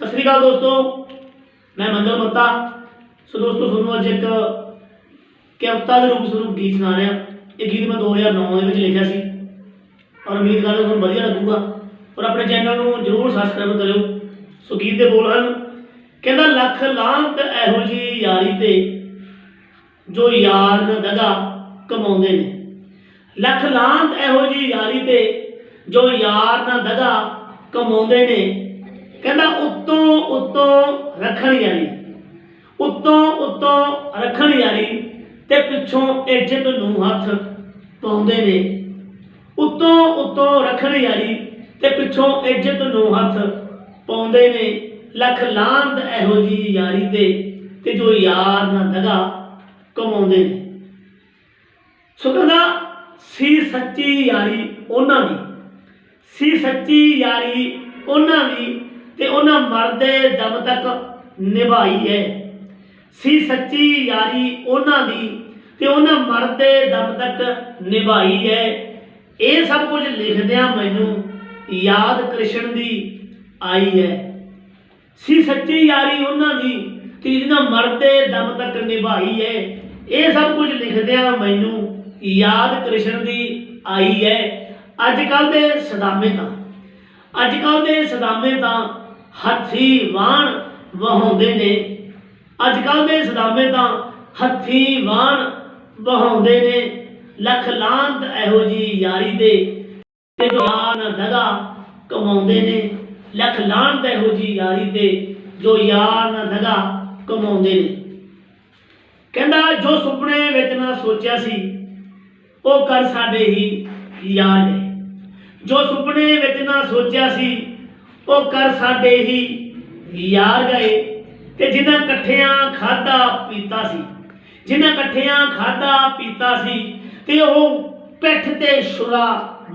ਸਤਿ ਸ੍ਰੀ ਅਕਾਲ ਦੋਸਤੋ, ਮੈਂ ਮੰਗਲ ਮੱਤਾ। ਸੋ ਦੋਸਤੋ, ਤੁਹਾਨੂੰ ਅੱਜ ਇੱਕ ਕਵਿਤਾ ਦੇ ਰੂਪ ਵਿੱਚ ਗੀਤ ਸੁਣਾ ਰਿਹਾ। ਇਹ ਗੀਤ ਮੈਂ 2009 ਦੇ ਵਿੱਚ ਲਿਖਿਆ ਸੀ। ਔਰ ਉਮੀਦ ਕਰਦਾ ਤੁਹਾਨੂੰ ਵਧੀਆ ਲੱਗੂਗਾ। ਔਰ ਆਪਣੇ ਚੈਨਲ ਨੂੰ ਜਰੂਰ ਸਬਸਕ੍ਰਾਈਬ ਕਰਿਓ। ਸੋ ਗੀਤ ਦੇ ਬੋਲ ਹਨ, ਕਹਿੰਦਾ, ਲੱਖ ਲਾਂਤ ਇਹੋ ਜੀ ਯਾਰੀ ਤੇ ਜੋ ਯਾਰ ਨਾ ਦਗਾ ਕਮਾਉਂਦੇ ਨੇ। ਲੱਖ ਲਾਂਤ ਇਹੋ ਜੀ ਯਾਰੀ ਤੇ ਜੋ ਯਾਰ ਨਾ ਦਗਾ ਕਮਾਉਂਦੇ ਨੇ। ਕਹਿੰਦਾ ਉੱਤੋਂ ਉੱਤੋਂ ਰੱਖਣ ਯਾਰੀ, ਉੱਤੋਂ ਉੱਤੋਂ ਰੱਖਣ ਯਾਰੀ ਤੇ ਪਿੱਛੋਂ ਇੱਜ਼ਤ ਨੂੰ ਹੱਥ ਪਾਉਂਦੇ ਨੇ। ਉੱਤੋਂ ਉੱਤੋਂ ਰੱਖਣ ਯਾਰੀ ਤੇ ਪਿੱਛੋਂ ਇੱਜ਼ਤ ਨੂੰ ਹੱਥ ਪਾਉਂਦੇ ਨੇ। ਲੱਖ ਲਾਂਦ ਇਹੋ ਜੀ ਯਾਰੀ ਤੇ ਤੇ ਜੋ ਯਾਰ ਨਾ ਦਗਾ ਕਮਾਉਂਦੇ ਨੇ। ਸੋ ਕਹਿੰਦਾ, ਸੀ ਸੱਚੀ ਯਾਰੀ ਉਹਨਾਂ ਦੀ, ਸੀ ਸੱਚੀ ਯਾਰੀ ਉਹਨਾਂ ਦੀ ਤੇ ਉਹਨਾਂ ਮਰਦੇ ਦਮ ਤੱਕ ਨਿਭਾਈ ਹੈ। ਸੀ ਸੱਚੀ ਯਾਰੀ ਉਹਨਾਂ ਦੀ ਤੇ ਉਹਨਾਂ ਮਰਦੇ ਦਮ ਤੱਕ ਨਿਭਾਈ ਹੈ। ਇਹ ਸਭ ਕੁਝ ਲਿਖਦਿਆਂ ਮੈਨੂੰ ਯਾਦ ਕ੍ਰਿਸ਼ਨ ਦੀ ਆਈ ਹੈ। ਸੀ ਸੱਚੀ ਯਾਰੀ ਉਹਨਾਂ ਦੀ ਤੇ ਜਿਹਨਾਂ ਮਰਦੇ ਦਮ ਤੱਕ ਨਿਭਾਈ ਹੈ, ਇਹ ਸਭ ਕੁਝ ਲਿਖਦਿਆਂ ਮੈਨੂੰ ਯਾਦ ਕ੍ਰਿਸ਼ਨ ਦੀ ਆਈ ਹੈ। ਅੱਜ ਕੱਲ ਦੇ ਸਦਾਮੇ ਤਾਂ, ਅੱਜ ਕੱਲ ਦੇ ਸਦਾਮੇ ਤਾਂ ਹੱਥੀ ਵਾਣ ਵਹਾਉਂਦੇ ਨੇ। ਅੱਜ ਕੱਲ ਦੇ ਸਦਾਮੇ ਤਾਂ ਹੱਥੀ ਵਾਣ ਵਹਾਉਂਦੇ ਨੇ। ਲਖ ਲਾਂਤ ਇਹੋ ਜੀ ਯਾਰੀ ਦੇ ਤੇ ਜੋ ਯਾਰ ਦਗਾ ਕਮਾਉਂਦੇ ਨੇ। ਲਖ ਲਾਂਤ ਇਹੋ ਜੀ ਯਾਰੀ ਤੇ ਜੋ ਯਾਰ ਨਾ ਦਗਾ ਕਮਾਉਂਦੇ ਨੇ। ਕਹਿੰਦਾ, ਜੋ ਸੁਪਨੇ ਵਿੱਚ ਨਾ ਸੋਚਿਆ ਸੀ, ਉਹ ਕਰ ਸਾਡੇ ਹੀ ਯਾਰ ਨੇ। ਜੋ ਸੁਪਨੇ ਵਿੱਚ ਨਾ ਸੋਚਿਆ ਸੀ ਉਹ ਕਰ ਸਾਡੇ ਹੀ ਯਾਰ ਗਏ ਤੇ ਜਿਨ੍ਹਾਂ ਇਕੱਠਿਆਂ ਖਾਦਾ ਪੀਤਾ ਸੀ, ਜਿਨ੍ਹਾਂ ਇਕੱਠਿਆਂ ਖਾਦਾ ਪੀਤਾ ਸੀ ਤੇ ਉਹ ਪਿੱਠ ਤੇ ਛੁਰਾ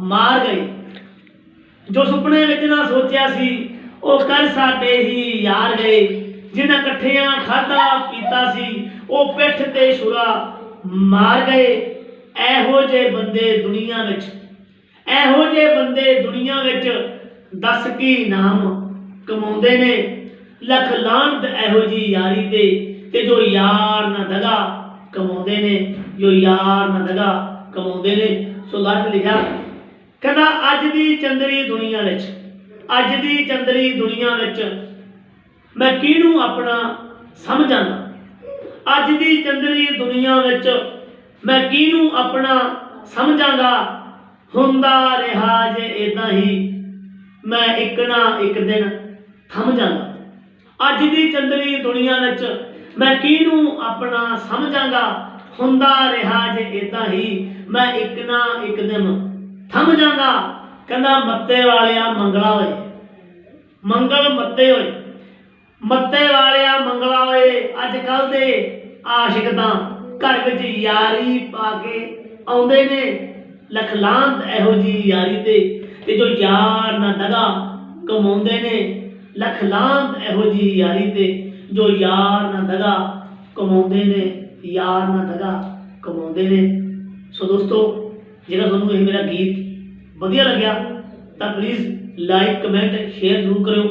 ਮਾਰ ਗਏ। ਜੋ ਸੁਪਨੇ ਵਿੱਚ ਨਾ ਸੋਚਿਆ ਸੀ, ਉਹ ਕਰ ਸਾਡੇ ਹੀ ਯਾਰ ਗਏ, ਜਿਨ੍ਹਾਂ ਇਕੱਠਿਆਂ ਖਾਦਾ ਪੀਤਾ ਸੀ, ਉਹ ਪਿੱਠ ਤੇ ਛੁਰਾ ਮਾਰ ਗਏ। ਇਹੋ ਜਿਹੇ ਬੰਦੇ ਦੁਨੀਆ ਵਿੱਚ, ਇਹੋ ਜਿਹੇ ਬੰਦੇ ਦੁਨੀਆ ਵਿੱਚ ਦੱਸ ਕੀ ਨਾਮ ਕਮਾਉਂਦੇ ਨੇ? ਲੱਖ ਲਾਂਤ ਇਹੋ ਜੀ ਯਾਰੀ ਤੇ ਤੇ ਜੋ ਯਾਰ ਨਾ ਦਗਾ ਕਮਾਉਂਦੇ ਨੇ, ਜੋ ਯਾਰ ਨਾ ਦਗਾ ਕਮਾਉਂਦੇ ਨੇ। ਸੋ ਲੱਖ ਲਿਖਿਆ, ਕਹਿੰਦਾ, ਅੱਜ ਦੀ ਚੰਦਰੀ ਦੁਨੀਆ ਵਿੱਚ, ਅੱਜ ਦੀ ਚੰਦਰੀ ਦੁਨੀਆ ਵਿੱਚ ਮੈਂ ਕਿਹਨੂੰ ਆਪਣਾ ਸਮਝਾਂਗਾ? ਅੱਜ ਦੀ ਚੰਦਰੀ ਦੁਨੀਆ ਵਿੱਚ ਮੈਂ ਕਿਹਨੂੰ ਆਪਣਾ ਸਮਝਾਂਗਾ? ਹੁੰਦਾ ਰਿਹਾ ਜੇ ਇਦਾਂ ਹੀ ਮੈਂ ਇੱਕ ਨਾ ਇੱਕ ਦਿਨ ਥਮ ਜਾਵਾਂਗਾ ਅੱਜ ਦੀ ਚੰਦਰੀ ਦੁਨੀਆ ਵਿੱਚ ਮੈਂ ਕਿਹਨੂੰ ਆਪਣਾ ਸਮਝਾਂਗਾ? ਹੁੰਦਾ ਰਿਹਾ ਜੇ ਇਦਾਂ ਹੀ ਮੈਂ ਇੱਕ ਨਾ ਇੱਕ ਦਿਨ ਥਮ ਜਾਵਾਂਗਾ ਕਹਿੰਦਾ, ਮੱਤੇ ਵਾਲਿਆ ਮੰਗਲਾ ਹੋਏ ਮੰਗਲ ਮੱਤੇ ਹੋਏ ਮੱਤੇ ਵਾਲਿਆ ਮੰਗਲਾ ਹੋਏ ਅੱਜ ਕੱਲ ਦੇ ਆਸ਼ਿਕ ਤਾਂ ਘਰ ਵਿੱਚ ਯਾਰੀ ਪਾ ਕੇ ਆਉਂਦੇ ਨੇ। ਲਖਲਾਂਤ ਇਹੋ ਜੀ ਯਾਰੀ ਤੇ ਤੇ ਜੋ ਯਾਰ ਨਾ ਦਗਾ ਕਮਾਉਂਦੇ ਨੇ, ਲੱਖ ਲਖਲਾਂਤ ਇਹੋ ਜੀ ਯਾਰੀ ਤੇ ਜੋ ਯਾਰ ਨਾ ਦਗਾ ਕਮਾਉਂਦੇ ਨੇ, ਯਾਰ ਨਾ ਦਗਾ ਕਮਾਉਂਦੇ ਨੇ। ਸੋ ਦੋਸਤੋ, ਜਿਹੜਾ ਤੁਹਾਨੂੰ ਇਹ ਮੇਰਾ ਗੀਤ ਵਧੀਆ ਲੱਗਿਆ, ਤਾਂ ਪਲੀਜ਼ ਲਾਈਕ ਕਮੈਂਟ ਸ਼ੇਅਰ ਜ਼ਰੂਰ ਕਰਿਓ।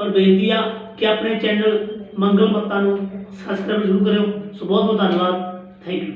ਔਰ ਬੇਨਤੀ ਆ ਕਿ ਆਪਣੇ ਚੈਨਲ ਮੰਗਲ ਮੱਤਾ ਨੂੰ ਸਬਸਕ੍ਰਾਈਬ ਜ਼ਰੂਰ ਕਰਿਓ। ਸੋ ਬਹੁਤ ਬਹੁਤ ਧੰਨਵਾਦ। Thank you